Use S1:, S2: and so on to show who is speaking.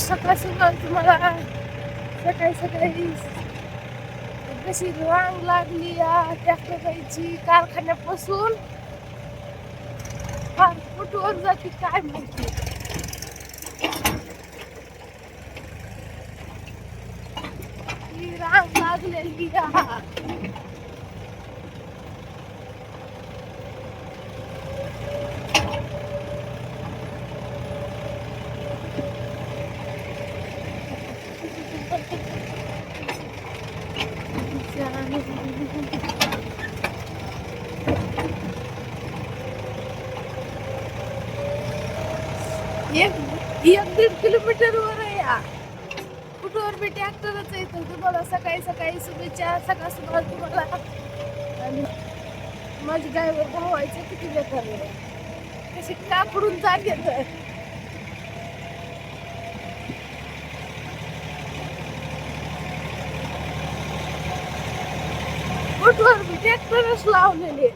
S1: सकाळ तुम्हाला सकाळी सकाळी कशी रांग लागली ट्रॅक्टरची कारखान्यापासून. फार कुठवर जाते काय माहिती. ही रांग लागलेली एक एक दीड किलोमीटर वर आहे या. कुठवर बी ट्रॅक्टरच येतो तुम्हाला सकाळी सकाळी शुभेच्छा. सकाळ सकाळ तुम्हाला. आणि माझी गायवर धावायचं किती बेकार आहे. कशी काकडून जाग येत कुठवर बी ट्रॅक्टरच लावलेले